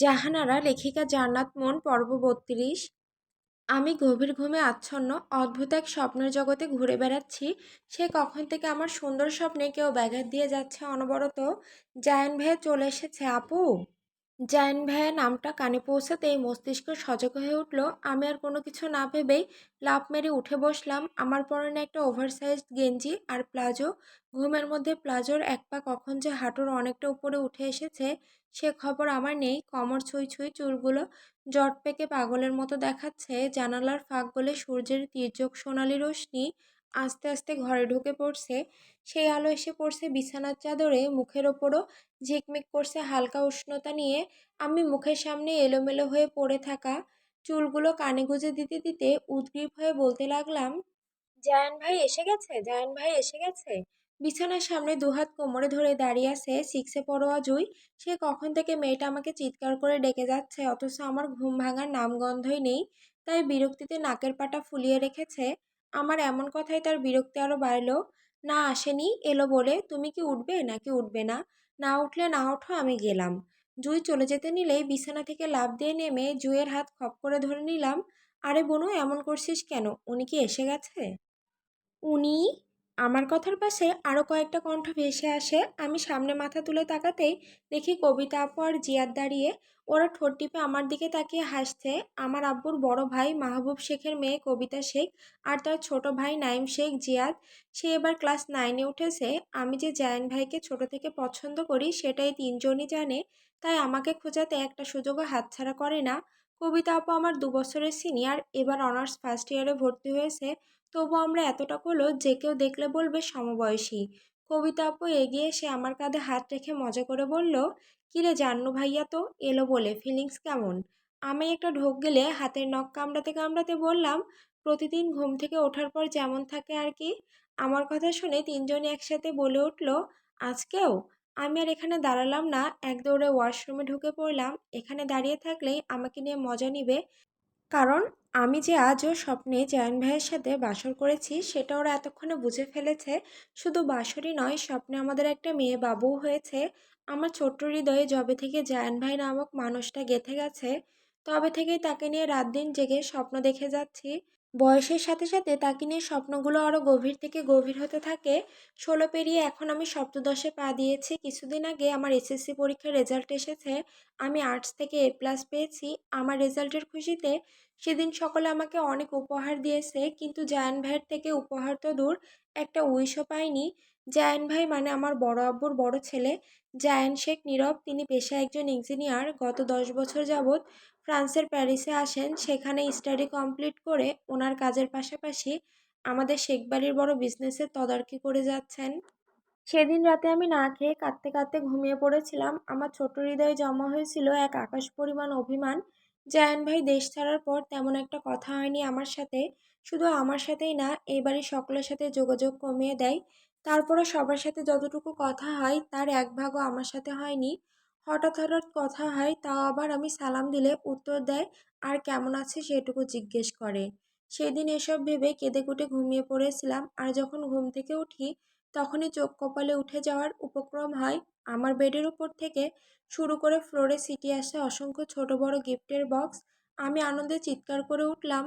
জাহানারা লেখিকা জান্নাত মন পর্ব বত্রিশ আমি গভীর ঘুমে আচ্ছন্ন, অদ্ভুত এক স্বপ্নের জগতে ঘুরে বেড়াচ্ছি। সে কখন থেকে আমার সুন্দর স্বপ্নে কেউ ব্যাঘাত দিয়ে যাচ্ছে অনবরত? জায়ান ভাইয়া চলে এসেছে, আপু। জায়ান ভাইয়া নামটা কানে পৌঁছাতেই মস্তিষ্ক সজাগ হয়ে উঠল। আমি আর কোনো কিছু না ভেবেই লাফ মেরে উঠে বসলাম। আমার পরনে একটা ওভারসাইজ গেঞ্জি আর প্লাজো। ঘুমের মধ্যে প্লাজোর এক পা কখন যে হাঁটুর অনেকটা উপরে উঠে এসেছে সে খবর আমার নেই। কমর ছুঁই ছুঁই চুলগুলো জট পেকে পাগলের মতো দেখাচ্ছে। জানালার ফাঁক গলে সূর্যের তির্যক সোনালি রশ্মি আস্তে আস্তে ঘরে ঢুকে পড়ছে। সেই আলো এসে পড়ছে বিছানার চাদরে, মুখের ওপরও ঝিকমিক করছে হালকা উষ্ণতা নিয়ে। আমি মুখের সামনে এলোমেলো হয়ে পড়ে থাকা চুলগুলো কানে গুঁজে দিতে দিতে উদ্গ্রীব হয়ে বলতে লাগলাম, জায়ান ভাই এসে গেছে? জায়ান ভাই এসে গেছে? বিছানার সামনে দুহাত কোমরে ধরে দাঁড়িয়ে আছে সিক্সে পড়োয়া জুই। সে কখন থেকে মেয়েটা আমাকে চিৎকার করে ডেকে যাচ্ছে, অথচ আমার ঘুম ভাঙার নামগন্ধই নেই। তাই বিরক্তিতে নাকের পাটা ফুলিয়ে রেখেছে। আমার এমন কথায় তার বিরক্তি আরও বাড়লো। না, আসেনি, এলো বলে। তুমি কি উঠবে নাকি উঠবে না? না উঠলে না ওঠো, আমি গেলাম। জুই চলে যেতে নিলেই বিছানা থেকে লাফ দিয়ে নেমে জুইয়ের হাত খপ করে ধরে নিলাম। আরে বনু, এমন করছিস কেন? উনি কি এসে গেছে? উনি? আমার কথার পাশে আরও কয়েকটা কণ্ঠ ভেসে আসে। আমি সামনে মাথা তুলে তাকাতেই দেখি কবিতা আপু আর জিয়াদ দাঁড়িয়ে। ওরা ঠোঁট টিপে আমার দিকে তাকিয়ে হাসছে। আমার আব্বুর বড় ভাই মাহবুব শেখের মেয়ে কবিতা শেখ আর তার ছোট ভাই নাইম শেখ জিয়াদ। সে এবার ক্লাস নাইনে উঠেছে। আমি যে জায়ান ভাইকে ছোট থেকে পছন্দ করি সেটাই তিনজনই জানে। তাই আমাকে খোঁজাতে একটা সুযোগও হাতছাড়া করে না। কবিতা আপু আমার দু বছরের সিনিয়র, এবার অনার্স ফার্স্ট ইয়ারে ভর্তি হয়েছে। তবু আমরা এতটা করল যে কেউ দেখলে বলবে সমবয়সী। কবিতা আপু এগিয়ে এসে আমার কাঁধে হাত রেখে মজা করে বলল, কিরে জান্নু ভাইয়া তো, এলো বলে ফিলিংস কেমন? আমি একটা ঢোক গেলে হাতের নখ কামড়াতে কামড়াতে বললাম, প্রতিদিন ঘুম থেকে ওঠার পর যেমন থাকে আর কি? আমার কথা শুনে তিনজনে একসাথে বলে উঠল আজকেও আমি আর এখানে দাঁড়ালাম না, এক দৌড়ে ওয়াশরুমে ঢুকে পড়লাম। এখানে দাঁড়িয়ে থাকলেই আমাকে নিয়ে মজা নিবে। কারণ আমি যে আজও স্বপ্নে জায়ান ভাইয়ের সাথে বাসর করেছি, সেটা ওরা এতক্ষণে বুঝে ফেলেছে। শুধু বাসরই নয়, স্বপ্নে আমাদের একটা মেয়ে বাবুও হয়েছে। আমার ছোট্ট হৃদয়ে জবে থেকে জায়ান ভাই নামক মানুষটা গেঁথে গেছে, তবে থেকেই তাকে নিয়ে রাত দিন জেগে স্বপ্ন দেখে যাচ্ছি। বয়সের সাথে সাথে তাকে নিয়ে স্বপ্নগুলো আরও গভীর থেকে গভীর হতে থাকে। ষোলো পেরিয়ে এখন আমি সপ্তদশে পা দিয়েছি। কিছুদিন আগে আমার এসএসসি পরীক্ষার রেজাল্ট এসেছে। আমি আর্টস থেকে এ প্লাস পেয়েছি। আমার রেজাল্টের খুশিতে সেদিন সকলে আমাকে অনেক উপহার দিয়েছে। কিন্তু জায়ান ভাইয়ের থেকে উপহার তো দূর, একটা উইশও পাইনি। জায়ান ভাই মানে আমার বড় আব্বুর বড় ছেলে। জায়ান শেখ নীরব, তিনি পেশায় একজন ইঞ্জিনিয়ার গত দশ বছর যাবৎ ফ্রান্সের প্যারিসে আসেন, সেখানে স্টাডি কমপ্লিট করে ওনার কাজের পাশাপাশি আমাদের শেখবাড়ির বড় বিজনেসের তদারকি করে যাচ্ছেন। সেদিন রাতে আমি না খেয়ে কাঁদতে কাঁদতে ঘুমিয়ে পড়েছিলাম। আমার ছোট হৃদয়ে জমা হয়েছিল এক আকাশ পরিমাণ অভিমান, জায়ান ভাই দেশ ছাড়ার পর তেমন একটা কথা হয়নি আমার সাথে। শুধু আমার সাথেই না এই বাড়ির সকলের সাথে যোগাযোগ কমিয়ে দেয়। তারপরও সবার সাথে যতটুকু কথা হয়, তার এক ভাগও আমার সাথে হয়নি। হঠাৎ হঠাৎ কথা হয়, তাও আবার আমি সালাম দিলে উত্তর দেয়, আর কেমন আছে? সেটুকু জিজ্ঞেস করে। সেদিন এসব ভেবে কেঁদে কুটে ঘুমিয়ে পড়েছিলাম। আর যখন ঘুম থেকে উঠি, তখনই চোখ কপালে উঠে যাওয়ার উপক্রম হয়। আমার বেডের উপর থেকে শুরু করে ফ্লোরে সিটি আসে অসংখ্য ছোট বড় গিফটের বক্স আমি আনন্দে চিৎকার করে উঠলাম।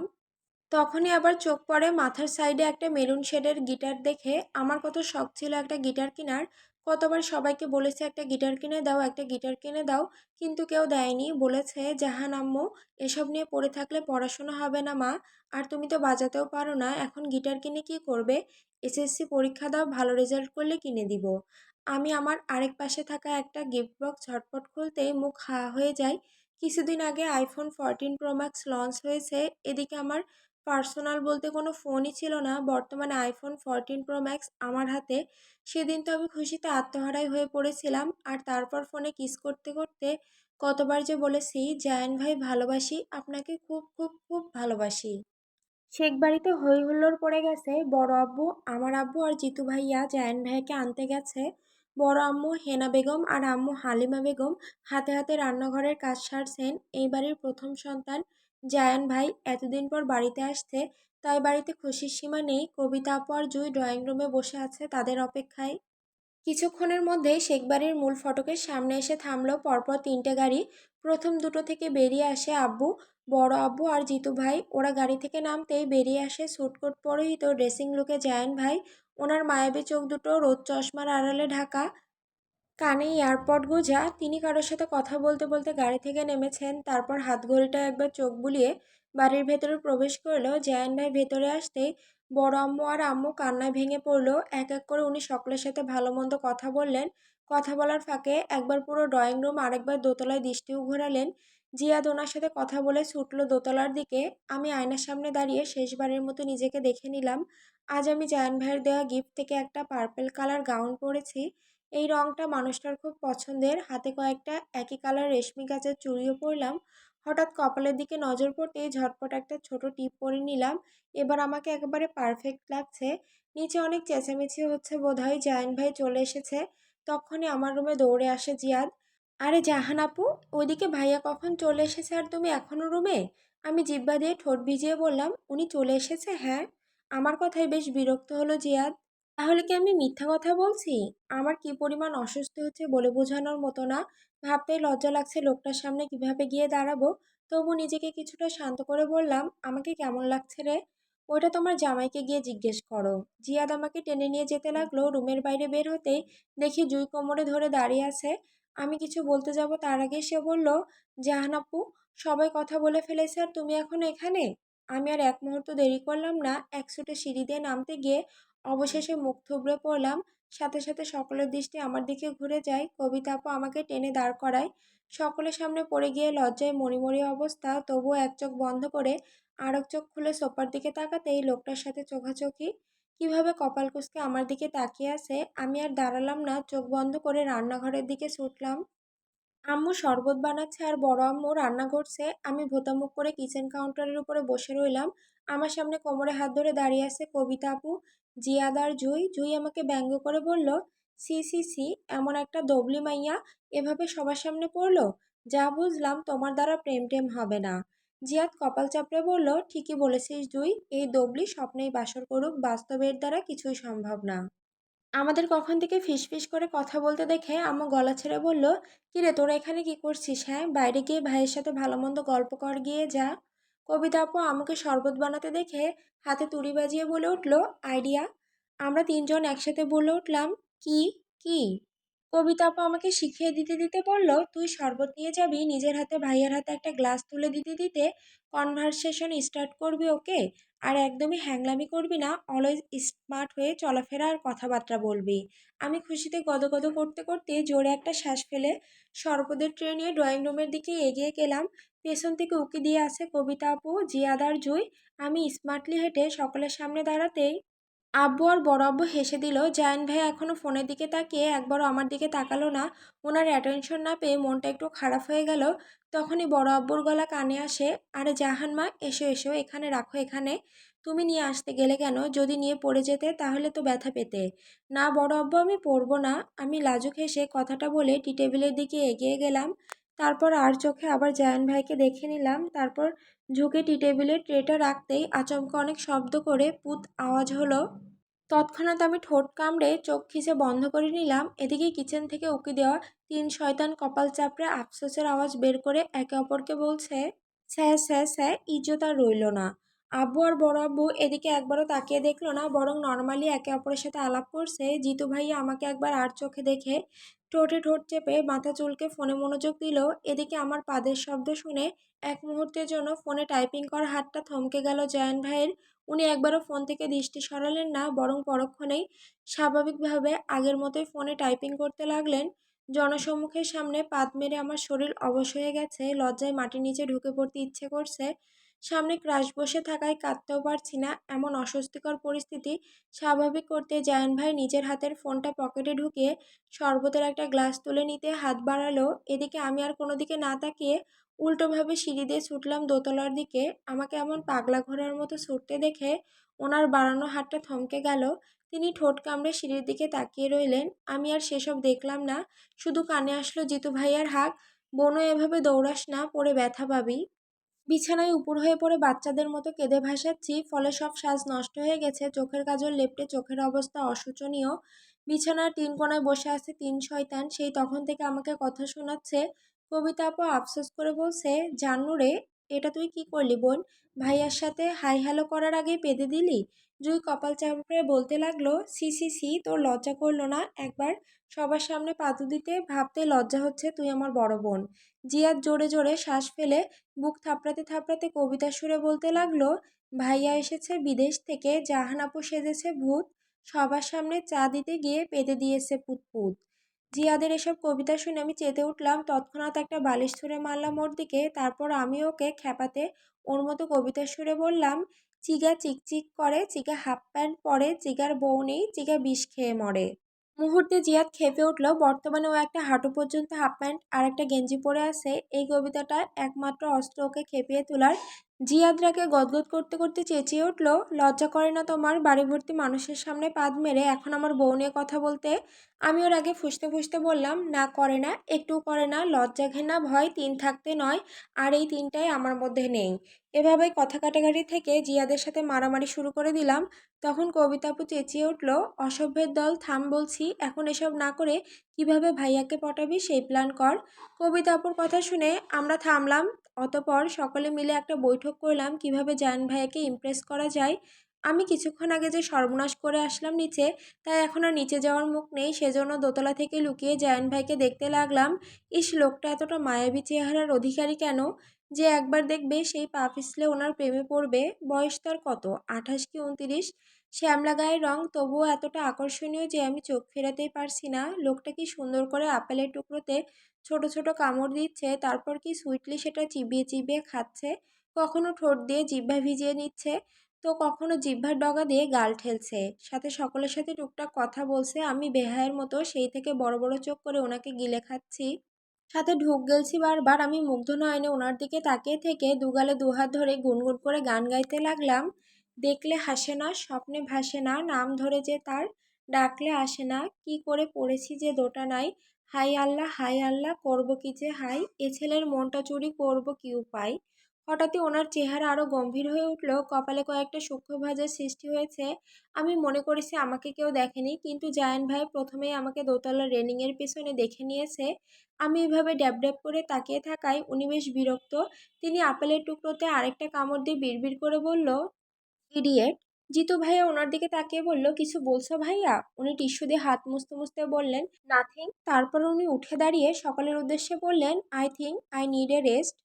তখনই আবার চোখ পড়ে মাথার সাইডে একটা মেরুন শেডের গিটার দেখে আমার কত শখ ছিল একটা গিটার কেনার। কতবার সবাইকে বলেছে, একটা গিটার কিনে দাও, একটা গিটার কিনে দাও। কিন্তু কেউ দেয়নি। বলেছে, জাহান আম্মু, এসব নিয়ে পড়ে থাকলে পড়াশোনা হবে না মা। আর তুমি তো বাজাতেও পারো না। এখন গিটার কিনে কি করবে? এসএসসি পরীক্ষা দাও, ভালো রেজাল্ট করলে কিনে দিব। আমি আমার আরেক পাশে থাকা একটা গিফট বক্স ঝটপট খুলতেই মুখ হা হয়ে যায়। কিছুদিন আগে iPhone fourteen pro max launch হয়েছে। এদিকে আমার পার্সোনাল বলতে কোনো ফোনই ছিল না। বর্তমানে আইফোন ফোরটিন প্রো ম্যাক্স আমার হাতে। সেদিন তো আমি খুশিতে আত্মহারাই হয়ে পড়েছিলাম। আর তারপর ফোনে কিস করতে করতে কতবার যে বলেছি, জায়ান ভাই, ভালোবাসি। আপনাকে খুব খুব খুব ভালোবাসি। শেখ বাড়িতে হই হুল্লোড় পড়ে গেছে। বড় আব্বু, আমার আব্বু আর জিতু ভাইয়া জায়ান ভাইকে আনতে গেছে। বড় আম্মু হেনা বেগম আর আম্মু হালিমা বেগম হাতে হাতে রান্নাঘরের কাজ সারছেন। এই বাড়ির প্রথম সন্তান জায়ান ভাই, এতদিন পর বাড়িতে আসছে তাই বাড়িতে খুশির সীমা নেই। কবিতা আপু আর জুই ড্রয়িং রুমে বসে আছে তাদের অপেক্ষায়। কিছুক্ষণের মধ্যেই শেখবাড়ির মূল ফটকের সামনে এসে থামলো পরপর তিনটে গাড়ি। প্রথম দুটো থেকে বেরিয়ে আসে আব্বু, বড় আব্বু আর জিতু ভাই। ওরা গাড়ি থেকে নামতেই বেরিয়ে আসে সুটকোট পরিহিত ড্রেসিং লুকে জায়ান ভাই। ওনার মায়াবী চোখ দুটো রোদ চশমার আড়ালে ঢাকা। কানে এয়ারপড গোজা, তিনি কারোর সাথে কথা বলতে বলতে গাড়ি থেকে নেমেছেন। তারপর হাত ঘড়িটা একবার চোখ বুলিয়ে বাড়ির ভেতরে প্রবেশ করল। জায়ান ভাই ভেতরে আসতেই বড় আম্মু আর আম্মু কান্নায় ভেঙে পড়ল। এক এক করে উনি সকলের সাথে ভালো মন্দ কথা বললেন। কথা বলার ফাঁকে একবার পুরো ড্রয়িং রুম, আরেকবার দোতলায় দৃষ্টিও ঘোরালেন। জিয়াদ ওনার সাথে কথা বলে ছুটলো দোতলার দিকে। আমি আয়নার সামনে দাঁড়িয়ে শেষবারের মতো নিজেকে দেখে নিলাম। আজ আমি জায়ান ভাইয়ের দেওয়া গিফট থেকে একটা পার্পেল কালার গাউন পরেছি। এই রঙটা মানুষটার খুব পছন্দের। হাতে কয়েকটা একই কালার রেশমি গাছের চুড়িও পরলাম। হঠাৎ কপালের দিকে নজর পড়তেই ঝটপট একটা ছোট টিপ পরে নিলাম। এবার আমাকে একেবারে পারফেক্ট লাগছে। নিচে অনেক চেঁচামেচি হচ্ছে বোধহয়। জায়ান ভাই চলে এসেছে। তখনই আমার রুমে দৌড়ে আসে জিয়াদ আরে জাহান আপু, ওইদিকে ভাইয়া কখন চলে এসেছে আর তুমি এখনও রুমে আমি জিব্বা দিয়ে ঠোঁট ভিজিয়ে বললাম, উনি চলে এসেছে? হ্যাঁ। আমার কথায় বেশ বিরক্ত হলো জিয়াদ তাহলে কি আমি মিথ্যা কথা বলছি? আমার কি পরিমাণ অসুস্থ হচ্ছে বলে বোঝানোর মতো না। ভাবতেই লজ্জা লাগছে লোকটার সামনে কীভাবে গিয়ে দাঁড়াবো। তবু নিজেকে কিছুটা শান্ত করে বললাম, আমাকে কেমন লাগছে রে? ওটা তোমার জামাইকে গিয়ে জিজ্ঞেস করো। জিয়াদ আমাকে টেনে নিয়ে যেতে লাগল, রুমের বাইরে বের হতেই দেখি জুই কোমরে ধরে দাঁড়িয়ে আছে। আমি কিছু বলতে যাব তার আগে সে বলল, জাহান আপু, সবাই কথা বলে ফেলেছে আর তুমি এখন এখানে? আমি আর এক মুহূর্ত দেরি করলাম না, এক ছুটে সিঁড়ি দিয়ে নামতে গিয়ে অবশেষে মুখ থুবড়ে পড়লাম। সাথে সাথে সকলের দৃষ্টি আমার দিকে ঘুরে যায়। কবিতা আপু আমাকে টেনে দাঁড় করায়। সকলের সামনে পড়ে গিয়ে লজ্জায় মরিমরি অবস্থা। তবুও এক চোখ বন্ধ করে আর এক চোখ খুলে সোফার দিকে তাকাতেই লোকটার সাথে চোখাচোখি। কীভাবে কপাল কুঁচকে আমার দিকে তাকিয়ে আছে? আমি আর দাঁড়ালাম না। চোখ বন্ধ করে রান্নাঘরের দিকে ছুটলাম। আম্মু শরবত বানাচ্ছে আর বড় আম্মু রান্না করছে। আমি ভোতামুখ করে কিচেন কাউন্টারের উপরে বসে রইলাম। আমার সামনে কোমরে হাত ধরে দাঁড়িয়ে আছে কবিতা আপু। জিয়াদ আর জুই জুই আমাকে ব্যঙ্গ করে বলল, সি সি সি, এমন একটা দবলি মাইয়া এভাবে সবার সামনে পড়ল? যা বুঝলাম তোমার দ্বারা প্রেম টেম হবে না। জিয়াদ কপাল চাপড়ে বলল, ঠিকই বলেছিস জুই, এই দবলি স্বপ্নেই বাসর করুক বাস্তবের দ্বারা কিছুই সম্ভব না। আমাদের কখন থেকে ফিসফিস করে কথা বলতে দেখে আম্মু গলা ছেড়ে বলল, কিরে, তোরা এখানে কি করছিস হ্যাঁ? বাইরে গিয়ে ভাইয়ের সাথে ভালো মন্দ গল্প কর গিয়ে যা। কবিতা আপু আমাকে শরবত বানাতে দেখে হাতে তুড়ি বাজিয়ে বলে উঠল, আইডিয়া, আমরা তিনজন একসাথে বলে উঠলাম, কি কি? কবিতা আপু আমাকে শিখিয়ে দিতে দিতে বলল, তুই শরবত নিয়ে যাবি, নিজের হাতে ভাইয়ের হাতে একটা গ্লাস তুলে দিতে দিতে কনভারসেশন স্টার্ট করবি ওকে আর একদমই হ্যাংলামি করবি না অলওয়েজ স্মার্ট হয়ে চলাফেরা আর কথাবার্তা বলবি। আমি খুশিতে গদগদ করতে করতে জোরে একটা শ্বাস ফেলে সর্বদের ট্রেনে ড্রয়িং রুমের দিকে এগিয়ে গেলাম। পেছন থেকে উঁকি দিয়ে আসে কবিতা আপু, জিয়াদার জুই। আমি স্মার্টলি হেঁটে সকলের সামনে দাঁড়াতেই আব্বু আর বড় আব্বু হেসে দিল, জায়ান ভাই এখনও ফোনের দিকে তাকিয়ে একবারও আমার দিকে তাকালো না। ওনার অ্যাটেনশন না পেয়ে মনটা একটু খারাপ হয়ে গেল। তখনই বড় আব্বুর গলা কানে আসে, আরে জাহান মা, এসো এসো, এখানে রাখো, এখানে। তুমি নিয়ে আসতে গেলে কেন? যদি নিয়ে পড়ে যেতে, তাহলে তো ব্যথা পেতে। না বড় আব্বু, আমি পড়ব না। আমি লাজুক হেসে কথাটা বলে টি টেবিলের দিকে এগিয়ে গেলাম। তারপর আর চোখে আবার জায়ান ভাইকে দেখে নিলাম। তারপর ঝুঁকে টি টেবিলে ট্রেটা রাখতেই আচমকা অনেক শব্দ করে পুত আওয়াজ হলো, তৎক্ষণাৎ আমি ঠোঁট কামড়ে চোখ খিচে বন্ধ করে নিলাম, এদিকে কিচেন থেকে উঁকি দেওয়া তিন শয়তান কপাল চাপড়ে আফসোসের আওয়াজ বের করে একে অপরকে বলছে স্যাঁ স্যাঁ স্যাঁ ইজ্জত আর রইল না। আব্বু আর বড় আব্বু এদিকে একবারও তাকিয়ে দেখল না, বরং নর্মালি একে অপরের সাথে আলাপ করছে। জিতু ভাইয়া আমাকে একবার আর চোখে দেখে ঠোঁটে ঠোঁট চেপে মাথা চুলকে ফোনে মনোযোগ দিল। এদিকে আমার পাদের শব্দ শুনে এক মুহূর্তের জন্য ফোনে টাইপিং করা হাতটা থমকে গেল জয়ান ভাইয়ের। উনি একবারও ফোন থেকে দৃষ্টি সরালেন না, বরং পরক্ষণেই স্বাভাবিকভাবে আগের মতোই ফোনে টাইপিং করতে লাগলেন। জনসম্মুখের সামনে পাত মেরে আমার শরীর অবশ হয়ে গেছে, লজ্জায় মাটির নিচে ঢুকে পড়তে ইচ্ছে করছে। সামনে ক্রাশ বসে থাকায় কাঁদতেও পারছি না। এমন অস্বস্তিকর পরিস্থিতি স্বাভাবিক করতে জায়ান ভাই নিজের হাতের ফোনটা পকেটে ঢুকিয়ে শরবতের একটা গ্লাস তুলে নিতে হাত বাড়ালো। এদিকে আমি আর কোনো দিকে না তাকিয়ে উল্টোভাবে সিঁড়ি দিয়ে ছুটলাম দোতলার দিকে। আমাকে এমন পাগলা ঘোড়ার মতো ছুটতে দেখে ওনার বাড়ানো হাতটা থমকে গেল। তিনি ঠোঁট কামড়ে সিঁড়ির দিকে তাকিয়ে রইলেন। আমি আর সেসব দেখলাম না। শুধু কানে আসলো, জিতু ভাইয়ার হাক বোনও এভাবে দৌড়াস না পরে ব্যথা পাবি। বিছানায় উপর হয়ে পড়ে বাচ্চাদের মতো কেঁদে ভাসাচ্ছি ফলে সব সাজ নষ্ট হয়ে গেছে। চোখের কাজল লেপটে চোখের অবস্থা অশোচনীয়। বিছানার তিন কোনায় বসে আছে তিন শয়তান। সেই তখন থেকে আমাকে কথা শোনাচ্ছে। কবিতা আপু আফসোস করে বলছে জানুরে এটা তুই কি করলি বোন? ভাইয়ার সাথে হাই হ্যালো করার আগেই পেদে দিলি? জুই কপাল চাপড়ে বলতে লাগল সি সি সি তোর লজ্জা করল না? একবার সবার সামনে পাতু দিতে ভাবতে লজ্জা হচ্ছে তুই আমার বড় বোন। জিয়াদ জোরে জোরে শ্বাস ফেলে বুক থাপড়াতে থাপড়াতে কবিতা সুরে বলতে লাগল, ভাইয়া এসেছে বিদেশ থেকে জাহানাপু সেজেছে ভূত, সবার সামনে চা দিতে গিয়ে পেতে দিয়েছে পুতপুত। জিয়াদের এসব কবিতা শুনে আমি চেতে উঠলাম, তৎক্ষণাৎ একটা বালিশ ছুঁড়ে মারলাম ওর দিকে, তারপর আমি ওকে খেপাতে ওর মতো কবিতা সুরে বললাম, চিগা চিকচিক করে, চিগা হাফ প্যান্ট পরে, চিগার বউ নেই, চিগা বিষ খেয়ে মরে। মুহূর্তে জিয়াদ খেপে উঠল, বর্তমানে ও একটা হাঁটু পর্যন্ত হাফ প্যান্ট আর একটা গেঞ্জি পরে আছে। এই কবিতাটা একমাত্র অস্ত্র ওকে খেপিয়ে তোলার জিয়াদরাকে গদগদ করতে করতে চেঁচিয়ে উঠল, লজ্জা করে না তোমার বাড়ি ভর্তি মানুষের সামনে পাদ মেরে এখন আমার বউ নিয়ে কথা বলতে? আমি ওর আগে ফুসতে ফুসতে বললাম, না, করে না একটু করে না, লজ্জা ঘেনা ভয়, তিন থাকতে নয়, আর এই তিনটাই আমার মধ্যে নেই। এভাবেই কথা কাটাকাটি থেকে জিয়াদের সাথে মারামারি শুরু করে দিলাম। তখন কবিতাপু চেঁচিয়ে উঠল, অসভ্যের দল, থাম বলছি, এখন এসব না করে কীভাবে ভাইয়াকে পটাবি সেই প্ল্যান কর। কবিতা কবিতাপুর কথা শুনে আমরা থামলাম। অতপর সকলে মিলে একটা বৈঠক করলাম, কীভাবে জায়ান ভাইয়াকে ইমপ্রেস করা যায়। আমি কিছুক্ষণ আগে যে সর্বনাশ করে আসলাম নিচে, তাই এখন আর নিচে যাওয়ার মুখ নেই। সেজন্য দোতলা থেকে লুকিয়ে জায়ান ভাইকে দেখতে লাগলাম, ইস, লোকটা এতটা মায়াবী চেহারার অধিকারী কেন? যে একবার দেখবে সেই পা পিছলে ওনার প্রেমে পড়বে। বয়স তার কত? আঠাশ কি উনতিরিশ? শ্যামলা গায়ের রং তবুও এতটা আকর্ষণীয় যে আমি চোখ ফেরাতেই পারছি না। লোকটা কি সুন্দর করে আপেলের টুকরোতে ছোট ছোট কামড় দিচ্ছে, তারপর কি সুইটলি সেটা চিবিয়ে চিবিয়ে খাচ্ছে? কখনো ঠোঁট দিয়ে জিহ্বা ভিজিয়ে নিচ্ছে? তো কখনো জিহ্বার ডগা দিয়ে গাল ঠেলছে। সাথে সকলের সাথে টুকটাক কথা বলছে, আমি বেহায়ের মতো সেই থেকে বড় বড় চোখ করে ওনাকে গিলে খাচ্ছি। সাথে ঢুক গেলছি বারবার, আমি মুগ্ধ নয়নে ওনার দিকে তাকিয়ে থেকে দুগালে দুহাত ধরে গুনগুন করে গান গাইতে লাগলাম। দেখলে হাসে না, স্বপ্নে ভাসে না, নাম ধরে যে তার, ডাকলে আসে না, কি করে পড়েছি যে দোটা নাই, হাই আল্লাহ হাই আল্লাহ, করব কি যে হাই, এ ছেলের মনটা চুরি করব কি উপায়? হঠাৎই ওনার চেহারা আরও গম্ভীর হয়ে উঠল, কপালে কয়েকটা সূক্ষ্ম ভাঁজের সৃষ্টি হয়েছে, আমি মনে করেছি আমাকে কেউ দেখেনি, কিন্তু জায়ান ভাই প্রথমেই আমাকে দোতলা রেলিংয়ের পেছনে দেখে নিয়েছে, আমি এভাবে ড্যাব ড্যাব করে তাকিয়ে থাকায় উনি বেশ বিরক্ত, তিনি আপেলের টুকরোতে আরেকটা কামড় দিয়ে বিড়বিড় করে বলল ইডিয়েট। জিতু ভাইয়া ওনার দিকে তাকিয়ে বলল, কিছু বলছো ভাইয়া? উনি টিস্যু দিয়ে হাত মুছতে মুছতে বললেন, নাথিং। তারপর উনি উঠে দাঁড়িয়ে সকলের উদ্দেশ্যে বললেন, I think I need a rest.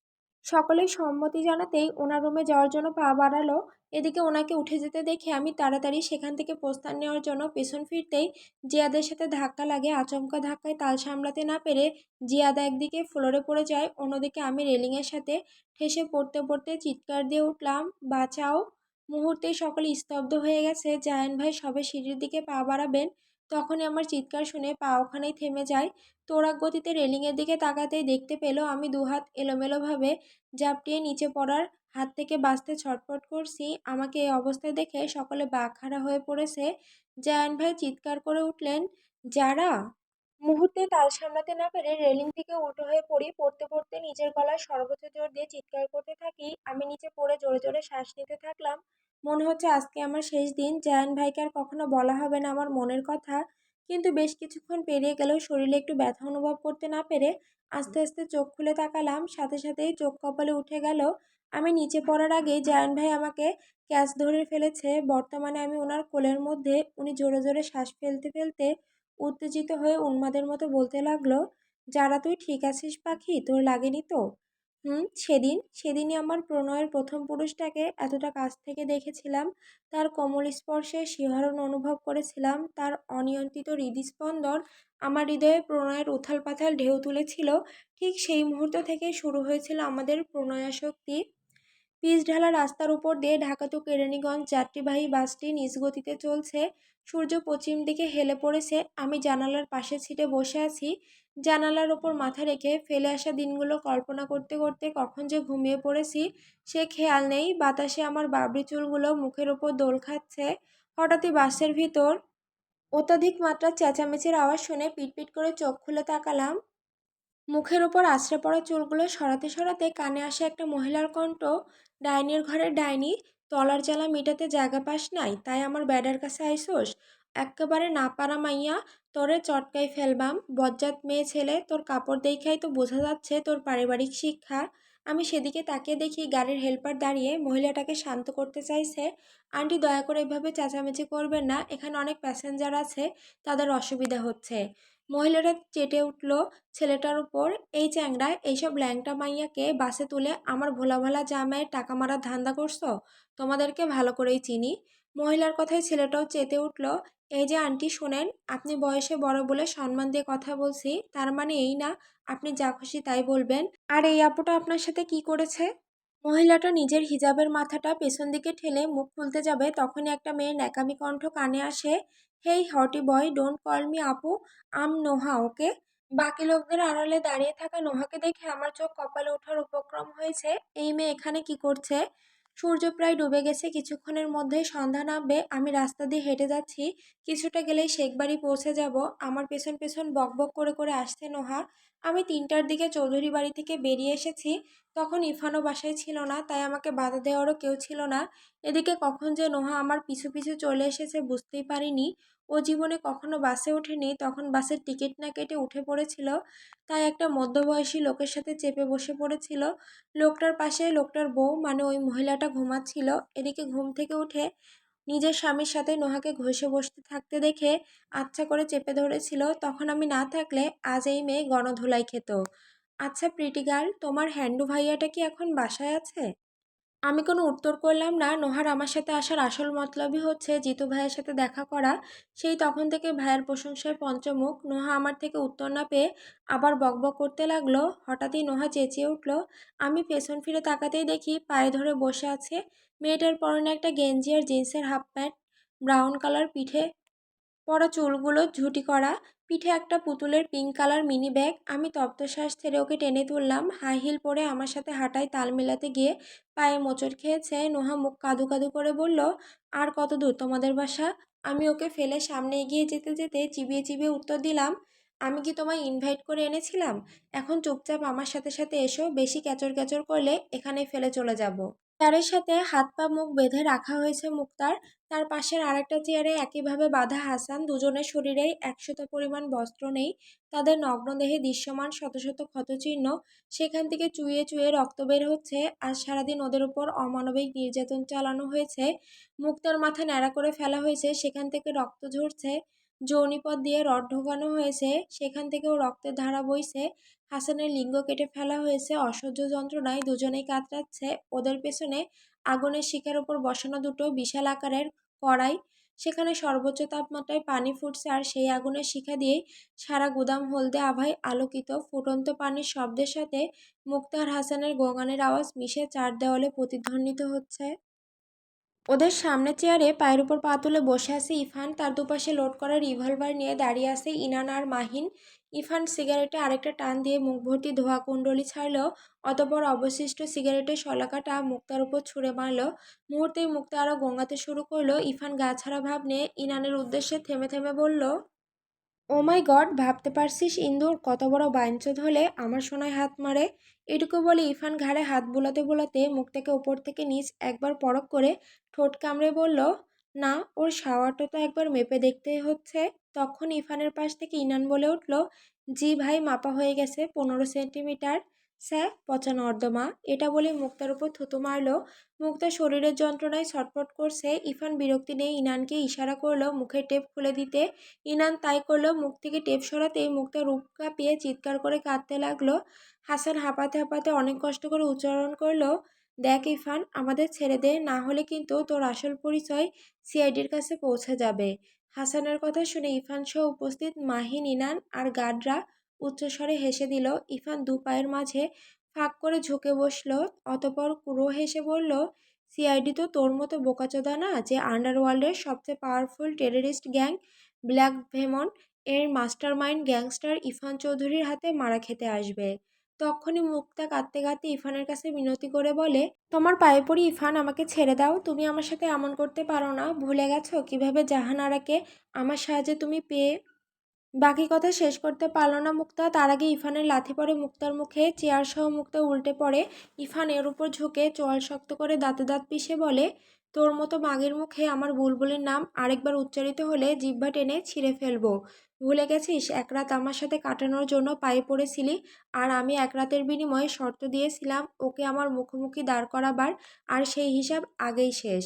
সকলেই সম্মতি জানাতেই ওনার রুমে যাওয়ার জন্য পা বাড়ালো। এদিকে ওনাকে উঠে যেতে দেখে আমি তাড়াতাড়ি সেখান থেকে প্রস্থান নেওয়ার জন্য পেছন ফিরতেই জিয়াদের সাথে ধাক্কা লাগে। আচমকা ধাক্কায় তাল সামলাতে না পেরে জিয়াদা একদিকে ফ্লোরে পড়ে যায়, অন্যদিকে আমি রেলিংয়ের সাথে ঠেসে পড়তে পড়তে চিৎকার দিয়ে উঠলাম, বাঁচাও। মুহূর্তেই সকলে স্তব্ধ হয়ে গেছে। জায়ান ভাই সবে সিঁড়ির দিকে পা বাড়াবেন, তখনই আমার চিৎকার শুনে পা ওখানেই থেমে যায়। তোড়াক গতিতে রেলিংয়ের দিকে তাকাতেই দেখতে পেল আমি দুহাত এলোমেলোভাবে জাপটিয়ে নিচে পড়ার হাত থেকে বাঁচতে ছটফট করছি। আমাকে এই অবস্থায় দেখে সকলে বাঘারা হয়ে পড়েছে। জায়ান ভাই চিৎকার করে উঠলেন, যারা? মুহূর্তে তাল সামলাতে না পেরে রেলিং থেকে উল্টো হয়ে পড়ি পড়তে পড়তে নিজের গলায় সর্বোচ্চ জোর দিয়ে চিৎকার করতে থাকি। আমি নিচে পড়ে জোরে জোরে শ্বাস নিতে থাকলাম। মনে হচ্ছে আজকে আমার শেষ দিন। জায়ান ভাইকে আর কখনো বলা হবে না আমার মনের কথা। কিন্তু বেশ কিছুক্ষণ পেরিয়ে গেলেও শরীরে একটু ব্যথা অনুভব করতে না পেরে আস্তে আস্তে চোখ খুলে তাকালাম। সাথে সাথেই চোখ কপালে উঠে গেল। আমি নিচে পড়ার আগেই জায়ান ভাই আমাকে ক্যাচ ধরে ফেলেছে। বর্তমানে আমি ওনার কোলের মধ্যে উনি জোরে জোরে শ্বাস ফেলতে ফেলতে উত্তেজিত হয়ে উন্মাদের মতো বলতে লাগল, যারা তুই ঠিক আছিস পাখি, তোর লাগেনি তো? হুম, সেদিন, সেদিনই আমার প্রণয়ের প্রথম পুরুষটাকে এতটা কাছ থেকে দেখেছিলাম, তার কোমল স্পর্শে শিহরণ অনুভব করেছিলাম, তার অনিয়ন্ত্রিত হৃদস্পন্দন আমার হৃদয়ে প্রণয়ের উথাল পাথাল ঢেউ তুলেছিল, ঠিক সেই মুহূর্ত থেকে শুরু হয়েছিল আমাদের প্রণয়াশক্তি। পিচ ঢালা রাস্তার উপর দিয়ে ঢাকা কেরানীগঞ্জ যাত্রীবাহী বাসটি নিজ গতিতে চলছে সূর্য পশ্চিম দিকে হেলে পড়েছে, আমি জানালার পাশে ছিটে বসে আছি। জানালার ওপর মাথা রেখে ফেলে আসা দিনগুলো কল্পনা করতে করতে কখন যে ঘুমিয়ে পড়েছি, সে খেয়াল নেই। বাতাসে আমার বাবরি চুলগুলো মুখের ওপর দোল খাচ্ছে। হঠাৎই বাসের ভিতর অত্যাধিক মাত্রার চেঁচামেচির আওয়াজ শুনে পিটপিট করে চোখ খুলে তাকালাম। মুখের ওপর আছড়ে পড়া চুলগুলো সরাতে সরাতে কানে আসে একটা মহিলার কণ্ঠ, ডাইনির ঘরের ডাইনি তলার জ্বালা মেটাতে জায়গা পাস নাই, তাই আমার ব্যাডার কাছে আইসোস। এক্কেবারে না পারা মাইয়া, তোরে চটকাই ফেলবাম। বজ্জাত মেয়ে ছেলে, তোর কাপড় দেখাই তো বোঝা যাচ্ছে তোর পারিবারিক শিক্ষা। আমি সেদিকে তাকিয়ে দেখি গাড়ির হেল্পার দাঁড়িয়ে মহিলাটাকে শান্ত করতে চাইছে। আন্টি দয়া করে এভাবে চেঁচামেচি করবেন না, এখানে অনেক প্যাসেঞ্জার আছে, তাদের অসুবিধা হচ্ছে। মহিলাটা চেটে উঠল, ছেলেটার উপর এই চ্যাংড়া এইসব ল্যাংটা মাইয়াকে বাসে তুলে আমার ভোলা ভোলা জামাইয়ের টাকা মারার ধান্দা করছ? তোমাদেরকে ভালো করেই চিনি। মহিলার কথায় ছেলেটাও চেতে উঠল, এই যে আন্টি শোনেন, আপনি বয়সে বড় বলে সম্মান দিয়ে কথা বলছি, তার মানে এই না, আপনি যা খুশি তাই বলবেন। আর এই আপুটা আপনার সাথে কি করেছে? মহিলাটা নিজের হিজাবের মাথাটা পেছন দিকে ঠেলে মুখ খুলতে যাবে, তখনই একটা মেয়ের ন্যাকামি কণ্ঠ কানে আসে hey, hottie boy, don't call me আপু, আম নোহা, ওকে? বাকি লোকদের আড়ালে দাঁড়িয়ে থাকা নোহাকে দেখে আমার চোখ কপালে ওঠার উপক্রম হয়েছে। এই মেয়ে এখানে কি করছে? সূর্য প্রায় ডুবে গেছে। কিছুক্ষণের মধ্যেই সন্ধ্যা নামবে। আমি রাস্তা দিয়ে হেঁটে যাচ্ছি। কিছুটা গেলেই শেখবাড়ি পৌঁছে যাব। আমার পেছন পেছন বকবক করে করে আসছে নোহা। আমি তিনটার দিকে চৌধুরী বাড়ি থেকে বেরিয়ে এসেছি। তখন ইরফানও বাসায় ছিল না, তাই আমাকে বাধা দেওয়ারও কেউ ছিল না। এদিকে কখন যে নোহা আমার পিছু পিছু চলে এসেছে বুঝতেই পারিনি। ও জীবনে কখনো বাসে ওঠেনি, তখন বাসের টিকিট না কেটে উঠে পড়েছিল। তাই একটা মধ্যবয়সী লোকের সাথে চেপে বসে পড়েছিল। লোকটার পাশে লোকটার বউ মানে ওই মহিলাটা ঘুমাচ্ছিল। এদিকে ঘুম থেকে উঠে নিজের স্বামীর সাথে নোহাকে ঘষে বসতে থাকতে দেখে আচ্ছা করে চেপে ধরেছিল, তখন আমি না থাকলে আজ এই মেয়ে গণধোলাই খেত। আচ্ছা প্রিটি গার্ল তোমার হ্যান্ডু ভাইয়াটা কি এখন বাসায় আছে? আমি কোনো উত্তর করলাম না। নোহার আমার সাথে আসার আসল মতলবই হচ্ছে, জিতু ভাইয়ের সাথে দেখা করা। সেই তখন থেকে ভাইয়ের প্রশংসায় পঞ্চমুখ। নোহা আমার থেকে উত্তর না পেয়ে আবার বকবক করতে লাগল। হঠাৎই নোহা চেঁচিয়ে উঠল, আমি পেছন ফিরে তাকাতেই দেখি পায়ে ধরে বসে আছে মেয়েটার পরনে একটা গেঞ্জি আর জিন্সের হাফ প্যান্ট, ব্রাউন কালার পিঠে পরা চুলগুলো ঝুটি করা। পিঠে একটা পুতুলের পিঙ্ক কালার মিনি ব্যাগ আমি তপ্তশ্বাস ছেড়ে ওকে টেনে তুললাম। হাই হিল পরে আমার সাথে হাঁটায় তাল মেলাতে গিয়ে পায়ে মোচড় খেয়েছে। নোহা মুখ কাদু কাদু করে বলল, আর কত দূর তোমাদের বাসা? আমি ওকে ফেলে সামনে এগিয়ে যেতে যেতে চিবিয়ে চিবিয়ে উত্তর দিলাম, আমি কি তোমায় ইনভাইট করে এনেছিলাম? এখন চুপচাপ আমার সাথে সাথে এসো, বেশি ক্যাচর ক্যাচর করলে এখানে ফেলে চলে যাব। চেয়ারের সাথে হাত পা মুখ বেঁধে রাখা হয়েছে মুক্তার। তার পাশের আরেকটা চেয়ারে একইভাবে বাঁধা হাসান। দুজনের শরীরেই একশত পরিমাণ বস্ত্র নেই। তাদের নগ্ন দেহে দৃশ্যমান শত শত ক্ষতচিহ্ন। সেখান থেকে চুইয়ে চুইয়ে রক্ত বের হচ্ছে। আর সারাদিন ওদের উপর অমানবিক নির্যাতন চালানো হয়েছে। মুক্তার মাথা ন্যাড়া করে ফেলা হয়েছে। সেখান থেকে রক্ত ঝরছে। যৌনিপথ দিয়ে রড ঢোকানো হয়েছে। সেখান থেকেও রক্তের ধারা বইছে। হাসানের লিঙ্গ কেটে ফেলা হয়েছে। অসহ্য যন্ত্রণায় দুজনেই কাতরাচ্ছে। ওদের পেছনে আগুনের শিখার ওপর বসানো দুটো বিশাল আকারের কড়াই। সেখানে সর্বোচ্চ তাপমাত্রায় পানি ফুটছে আর সেই আগুনের শিখা দিয়েই সারা গুদাম হলদে আভায় আলোকিত। ফুটন্ত পানির শব্দের সাথে মুক্তার হাসানের গোঙানের আওয়াজ মিশে চার দেওয়ালে প্রতিধ্বনিত হচ্ছে। ওদের সামনে চেয়ারে পায়ের উপর পা তুলে বসে আছে ইফান তার দুপাশে লোড করা রিভলভার নিয়ে দাঁড়িয়ে আছে ইনান আর মাহিন। ইফান সিগারেটে আরেকটা টান দিয়ে মুখ ভর্তি ধোয়া কুণ্ডলি ছাড়লো অতপর অবশিষ্ট সিগারেটের শলাকাটা মুক্তার উপর ছুঁড়ে মারল। মুহূর্তে মুক্তা আরও গঙ্গাতে শুরু করল। ইফান গা ছাড়া ভাব নিয়ে ইনানের উদ্দেশ্যে থেমে থেমে বলল ও মাই গড, ভাবতে পারছিস ইন্দুর, কত বড় বাইঞ্চোদ হলে আমার সোনায় হাত মারে? এটুকু বলে ইফান ঘাড়ে হাত বোলাতে বোলাতে মুখ থেকে ওপর থেকে নিচ একবার পরক করে ঠোঁট কামড়ে বলল, না, ওর শাওয়ারটা তো একবার মেপে দেখতে হচ্ছে। তখন ইফানের পাশ থেকে ইনান বলে উঠল, জি ভাই, মাপা হয়ে গেছে, পনেরো সেন্টিমিটার। স্যার পচা নর্দমা এটা বলে মুক্তার উপর থুতু মারলো। মুক্তা শরীরের যন্ত্রণায় ছটফট করছে। ইফান বিরক্তি নিয়ে ইনানকে ইশারা করল মুখের টেপ খুলে দিতে। ইনান তাই করল, মুখ থেকে টেপ সরাতেই মুক্তা রূপ কাঁপিয়ে চিৎকার করে কাঁদতে লাগল। হাসান হাঁপাতে হাঁপাতে অনেক কষ্ট করে উচ্চারণ করল, দেখ ইরফান, আমাদের ছেড়ে দে, না হলে কিন্তু তোর আসল পরিচয় সিআইডির কাছে পৌঁছে যাবে। হাসানের কথা শুনে ইরফান সহ উপস্থিত মাহিন, ইনান আর গার্ডরা উচ্চস্বরে হেসে দিল ইফান দু পায়ের মাঝে ফাঁক করে ঝুঁকে বসল, অতপর কুড়ো হেসে বলল, সিআইডি তো তোর মতো বোকাচোদা না যে আন্ডারওয়ার্ল্ডের সবচেয়ে powerful terrorist gang black venom এর মাস্টার মাইন্ড গ্যাংস্টার ইফান চৌধুরীর হাতে মারা খেতে আসবে? তখনই মুক্তা কাঁদতে কাঁদতে ইফানের কাছে মিনতি করে বলে, তোমার পায়ে পড়ি ইফান আমাকে ছেড়ে দাও, তুমি আমার সাথে এমন করতে পারো না। ভুলে গেছো? কীভাবে জাহানারাকে আমার সাহায্যে তুমি পেয়ে বাকি কথা শেষ করতে পারল না মুক্তা। তার আগে ইফানের লাথি পড়ে মুক্তার মুখে। চেয়ার সহ মুক্তা উল্টে পড়ে। ইফান এর উপর ঝুঁকে চোয়াল শক্ত করে দাঁতে দাঁত পিষে বলে, তোর মতো মাগের মুখে আমার বুলবুলির নাম আরেকবার উচ্চারিত হলে জিহ্বা টেনে ছিঁড়ে ফেলব। ভুলে গেছিস, এক রাত আমার সাথে কাটানোর জন্য পায়ে পড়েছিলি আর আমি এক রাতের বিনিময়ে শর্ত দিয়েছিলাম, ওকে আমার মুখোমুখি দাঁড় করাবার, আর সেই হিসাব আগেই শেষ।